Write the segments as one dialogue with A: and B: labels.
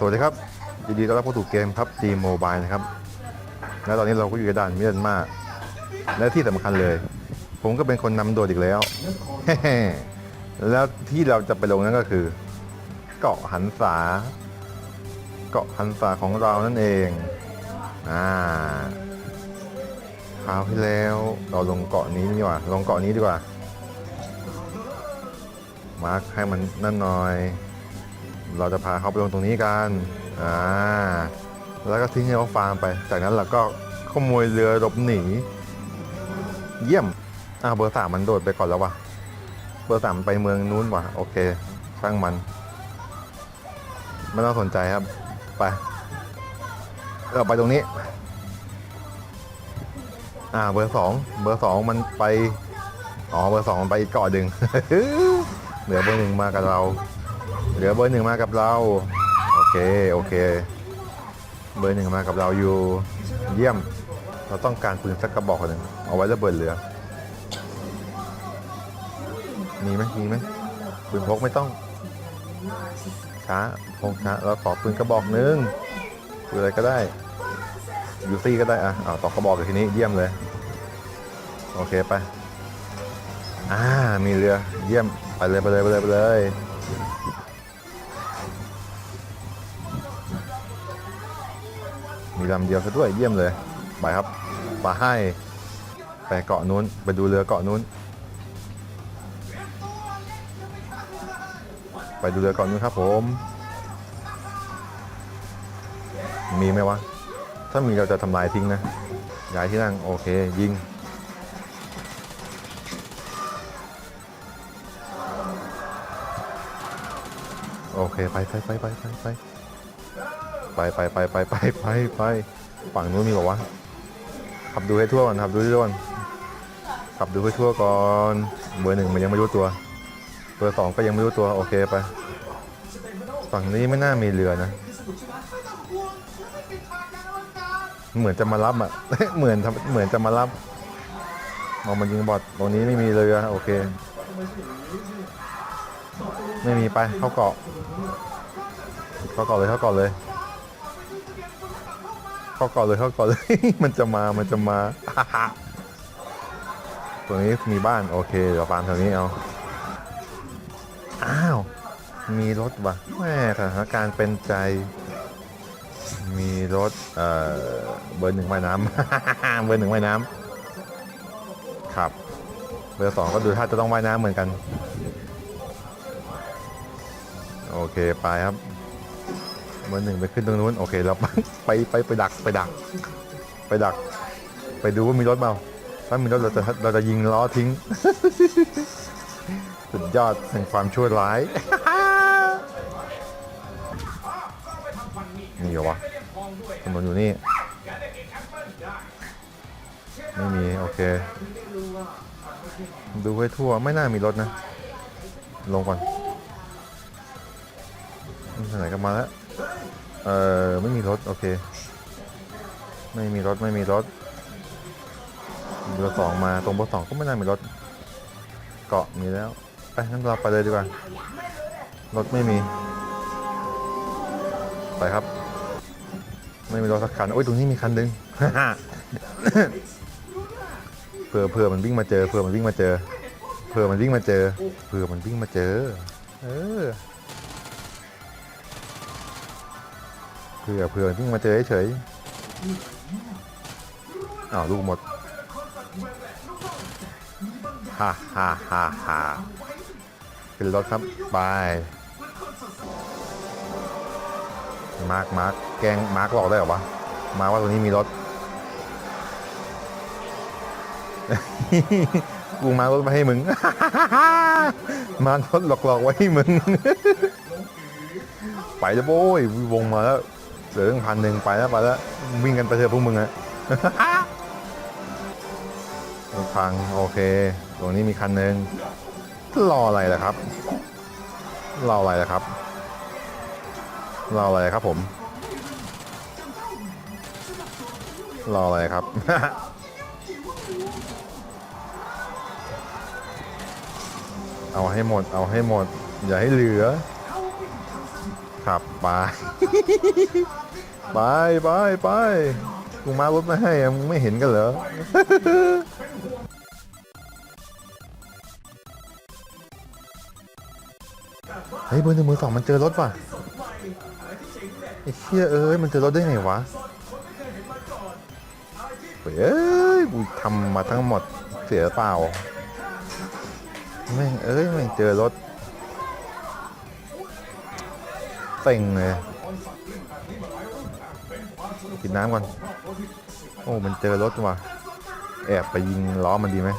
A: สวัสดีครับยินดีต้อนรับเข้าสู่เกมครับ G Mobile นะครับ และตอนนี้เราก็อยู่ในด่านมิเดนมาและที่สำคัญเลย ผมก็เป็นคนนำโดดอีกแล้ว แล้วที่เราจะไปลงนั่นก็คือ เกาะหันษา เกาะหันษาของเรานั่นเองอ่าคราวที่แล้วเราลงเกาะนี้ดีกว่าลงเกาะนี้ดีกว่ามาร์คให้มันนั่นหน่อย เราจะพาเขาไปลงตรงนี้กันอ่าแล้วก็ทิ้งให้เขาฟาร์มไป จากนั้นเราก็ขโมยเรือหลบหนี เยี่ยมอ่าเบอร์สามมันโดดไปก่อนแล้ววะเบอร์สามไปเมืองนู้นว่ะโอเคช่างมันไม่ต้องสนใจครับ ไปเราไปตรงนี้ อ่าเบอร์สองเบอร์สองมันไป อ๋อเบอร์สองมันไปอีกเกาะหนึ่งเหลือเบอร์หนึ่งมากับเรา เหลือเบอร์หนึ่งมากับเรา โอเค โอเค เบอร์หนึ่งมากับเราอยู่ เยี่ยม เราต้องการปืนสักกระบอกหนึ่งเอาไว้ระเบิดเรือ มีไหมมีไหมปืนพกไม่ต้อง ช้าพงช้าเราขอปืนกระบอกหนึ่งปืนอะไรก็ได้ยูซี่ก็ได้อะอ่าต่อกระบอกอยู่ทีนี้เยี่ยมเลย โอเคไป อ่า มีเรือ เยี่ยม ไปเลยไปเลยไปเลยไปเลย มีลำเดียวซะด้วยเยี่ยมเลย ไปครับไปให้ไปเกาะนู้น ไปดูเรือเกาะนู้น ไปดูเรือเกาะนู้นครับผม มีไหมวะ ถ้ามีเราจะทำลายทิ้งนะย้ายที่นั่งโอเค ยิง โอเค ไปไปไปไปไป ไปไปไปไปไปไปไปฝั่งนู้นมีบอกว่าขับดูให้ทั่วก่อนขับดูให้ทั่วก่อนขับดูให้ทั่วก่อนเบอร์หนึ่งมันยังไม่รู้ตัวเบอร์สองก็ยังไม่รู้ตัวโอเคไป ฝั่งนี้ไม่น่ามีเรือนะเหมือนจะมารับอะ เหมือนเหมือนจะมารับมองมันยิงบอดตรงนี้ไม่มีเรือโอเค ไม่มีไปเข้าเกาะเข้าเกาะเลยเข้าเกาะเลย เข้าเกาะเลยเข้าเกาะเลย มันจะมามันจะมาตรงนี้มีบ้านโอเคเดี๋ยวฟาร์มแถวนี้เอาอ้าวมีรถว่ะแม่สถานการณ์เป็นใจ มีรถเอ่อเบอร์หนึ่งว่ายน้ำ เบอร์หนึ่งว่ายน้ำครับ เบอร์สองก็ดูท่าจะต้องว่ายน้ำเหมือนกัน โอเคไปครับ เบอร์หนึ่งไปขึ้นตรงนู้นโอเคเราไปไปไปดักไปดัก ไปดัก ไปดูว่ามีรถเปล่าถ้ามีรถเราจะเราจะยิงล้อทิ้ง สุดยอดแห่งความชั่วร้ายนี่เหรอวะถนนอยู่นี่ไม่มีโอเค ดูให้ทั่วไม่น่ามีรถนะ ลงก่อนทางไหนก็มาแล้ว เออไม่มีรถ โอเค ไม่มีรถไม่มีรถเบอร์สองมาตรงเบอร์สองก็ไม่น่ามีรถ เกาะมีแล้วไปงั้นเราไปเลยดีกว่ารถไม่มี ไปครับ ไม่มีรถสักคันโอ้ยตรงนี้มีคันหนึ่งเผื่อเผื่อมันวิ่งมาเจอเผื่อมันวิ่งมาเจอเผื่อมันวิ่งมาเจอเผื่อมันวิ่งมาเจอ เออ ผื่อเผื่อมันวิ่งมาเจอเฉยๆอ้าวลูกหมดฮ่าฮ่าฮ่าฮ่าขึ้นรถครับไปมาร์กมาร์กแกงมาร์กหลอกได้หรอวะ มาว่าตรงนี้มีรถ กูมารถมาให้มึง มาร์กรถหลอกๆไว้ให้มึง ไปแล้วโว้ยวงมาแล้ว เหลือตั้งพันหนึ่งไปแล้วไปแล้ว วิ่งกันไปเถอะพวกมึงอะพังโอเค ตรงนี้มีคันหนึ่งรออะไรล่ะครับรออะไรล่ะครับรออะไรครับผมรออะไรครับ เอาให้หมด เอาให้หมด อย่าให้เหลือครับ ไป ไปไปไปกูมารถมาให้อะมึงไม่เห็นกันเหรอเฮ้ยเบอร์หนึ่งมือสองมันเจอรถว่ะไอ้เชี่ยเอ้ยมันเจอรถได้ไงวะเอ้ยกูทำมาทั้งหมดเสียเปล่าแม่งเอ้ยแม่งเจอรถ เต็งเลย กินน้ำก่อน โอ้ มันเจอรถว่ะ แอบไปยิงล้อมันดีไหม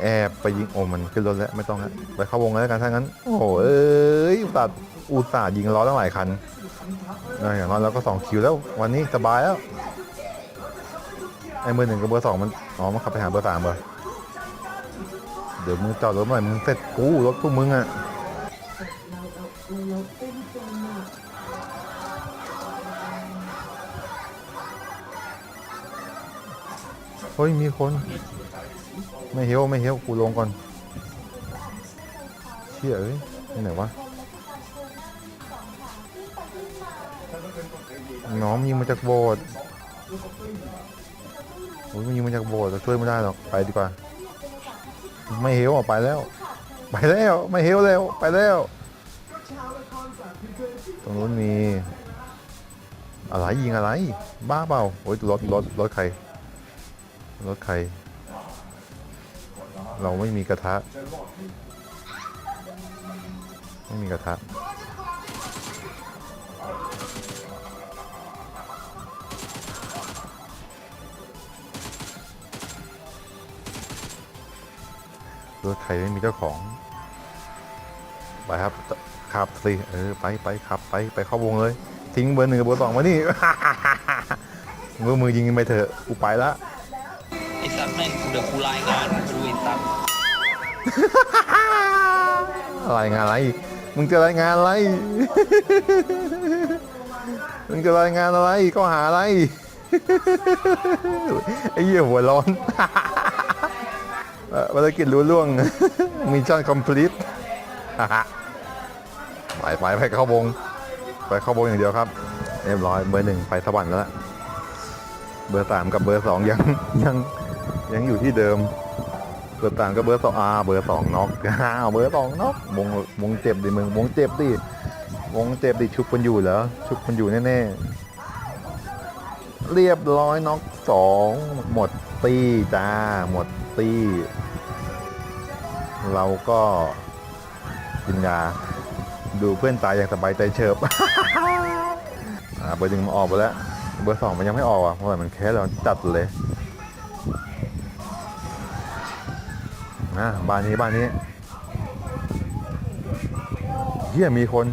A: แอบไปยิง โอ้ มันขึ้นรถแล้ว ไม่ต้องแล้วไปเข้าวงแล้วกันถ้างั้น โอ้โหเอ้ยตส่าห์อุตส่าห์ยิงล้อตั้งหลายคันอย่างน้อยเราก็สองคิวแล้ว วันนี้สบายแล้วไอ้เบอร์หนึ่งกับเบอร์สองมัน อ๋อ มันขับไปหาเบอร์สามเบอร์เดี๋ยวมึงจอดรถเมื่อไหร่มึงเสร็จกูรถพวกมึงอะ เฮ้ยมีคน ไม่เฮลไม่เฮลกูลงก่อนเชี่ยเอ้ยที่ไหนวะน้องยิงมาจากโบสถ์โอ้ยมันยิงมาจากโบสถ์เราช่วยไม่ได้หรอกไปดีกว่า ไม่เฮลอะไปแล้ว ไปแล้วไม่เฮลแล้วไปแล้วตรงนู้นมีอะไรยิงอะไร บ้าเปล่าโอ้ยรถรถรถใคร รถใคร เราไม่มีกระทะ ไม่มีกระทะรถใครไม่มีเจ้าของ ไปครับขับสิเออไปไปขับไปไปเข้าวงเลย ทิ้งเบอร์หนึ่งกับเบอร์สองมานี่มือมือยิงไปเถอะกูไปละ
B: เดี๋ยวกูรายงานดูอ้สัตว์
A: รายงานอะไร มึงจะรายงานอะไร มึงจะรายงานอะไรก็หาอะไร ไอ้เหี้ยหัวร้อนเอ่อภารกิจรู้ล่วงมิชชั่นคอมพลีทไปไปไปเข้าวง ไปเข้าวงอย่างเดียวครับ เรียบร้อยเบอร์หนึ่งไปสวรรค์แล้วล่ะเบอร์สามกับเบอร์สองยังยัง ยังอยู่ที่เดิมเบอร์สามก็เบอร์สองอาเบอร์สองน็อกอ้าวเบอร์สองน็อกวงวงเจ็บดิมึงวงเจ็บดิวงเจ็บดิชุบมันอยู่เหรอชุบมันอยู่แน่ๆเรียบร้อยน็อกสองหมดตีจ้าหมดตีเราก็กินยาดูเพื่อนตายอย่างสบายใจเฉิบอ่าเบอร์หนึ่งมันออกไปแล้ว เบอร์สองมันยังไม่ออกอะเพราะมันแค่เราจัดเลย นะบ้านนี้บ้านนี้เฮียมีคน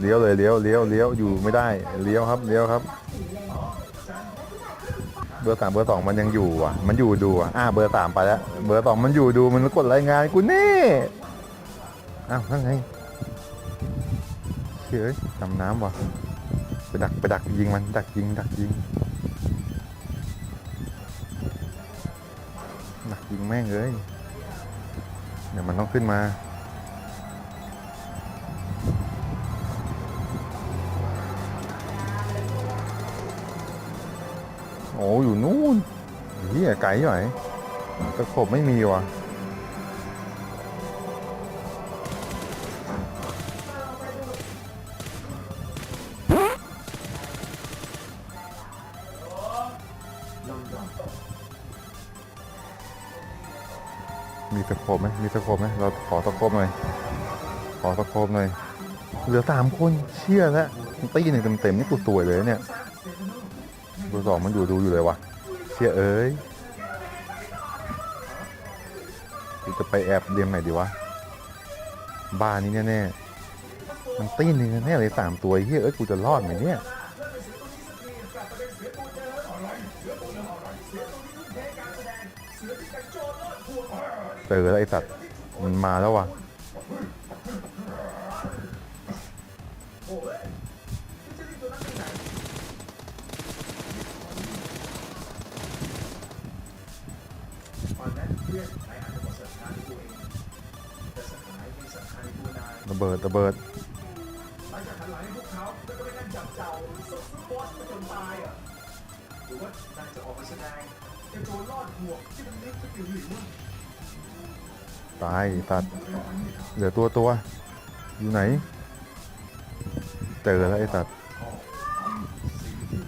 A: เลี้ยวเลยเลี้ยวเลี้ยวเลี้ยวอยู่ไม่ได้เลี้ยวครับเลี้ยวครับ เบอร์สามเบอร์สองมันยังอยู่อะ มันอยู่ดูอะอ่าเบอร์สามไปแล้ว เบอร์สองมันอยู่ดูมันกดรายงานกูแน่อ้าวนั่นไงเฮ้ยดำน้ำว่ะไปดักไปดักยิงมันดักยิงดักยิง ยิงแม่งเลยเดี๋ยวมันต้องขึ้นมาโอ้อยู่นู่นเฮียไกลหน่อยตะขบไม่มีว่ะ มีตะโขบไหมมีตะโขบไหมเราขอตะโขบหน่อย ขอตะโขบหน่อย เหลือสามคนเชื่อแล้วตีหนึ่งเต็มๆนี่กูสวยเลยเนี่ยเบอร์สองมันอยู่ดูอยู่เลยวะเชื่อเอ้ยกูจะไปแอบเรียมไหนดีวะบ้านนี้แน่ๆมันตีหนึ่งแน่เลยสามตัวเฮ้ยเอ้ยกูจะรอดไหมเนี่ย เจอแล้วไอสัตว์ มันมาแล้ววะระเบิดระเบิด
C: หลังให้พวกเขาแล้วก็ไปนั่งจับเจ้าสุดบอสไปจนตายอะ หรือว่านายจะออกมาแสดงเป็นตัวรอดห่วงที่มันเล็กไปหรือว่า
A: ตายสัตว์เหลือตัวตัวอยู่ไหน เจอแล้วไอ้สัตว์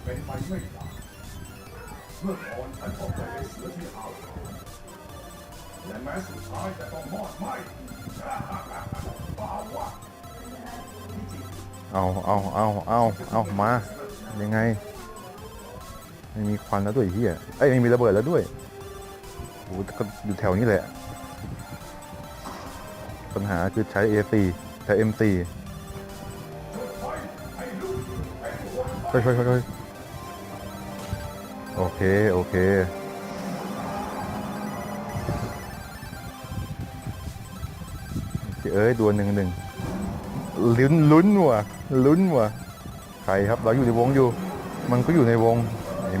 C: เป็นไปไม่ได้เมื่อก่อนฉันก็เคยเป็นเสือที่หาวและแม้สุดท้ายจะต้องมอดไหมเปล่าวะ
A: เอาเอาเอาเอาเอามา ยังไง ไม่มีควันแล้วด้วยเฮียเอ้ยไม่มีระเบิดแล้วด้วยโอ้โหก็อยู่แถวนี้แหละ ปัญหาคือใช้ AC ใช้ MC เฮ้ยเฮ้ยเฮ้ยเฮ้ยโอเค โอเคเอ้ยดวลหนึ่งหนึ่งลุ้นลุ้นว่ะลุ้นว่ะใครครับเราอยู่ในวงอยู่ มันก็อยู่ในวง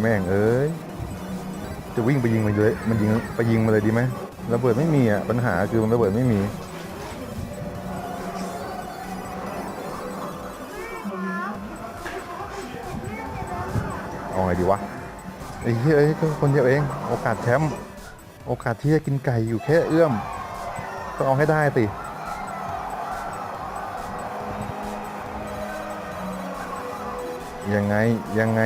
A: แม่งเอ้ยจะวิ่งไปยิงมันเลยมันยิงไปยิงมาเลยดีไหมระเบิดไม่มีอะปัญหาคือมันระเบิดไม่มีเอาไงดีวะไอ้เฮ้ยก็คนเดียวเอง โอกาสแชมป์โอกาสที่จะกินไก่อยู่แค่เอื้อมต้องเอาให้ได้สิยังไงยังไง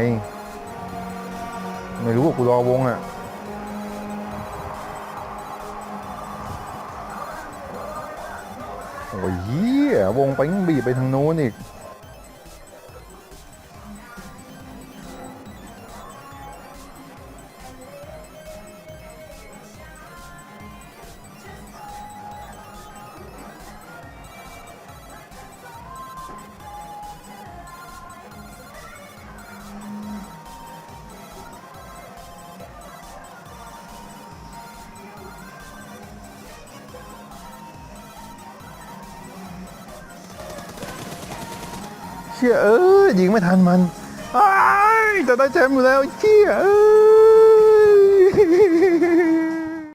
A: ไม่รู้ว่ากูรอวงอะโอ้ยเหี้ยวงไปยังบีบไปทางโน้นอีก เชี่ยเอ้ยยิงไม่ทันมันอ้ายจะได้แชมป์อยู่แล้วเชี่ยเอ้ย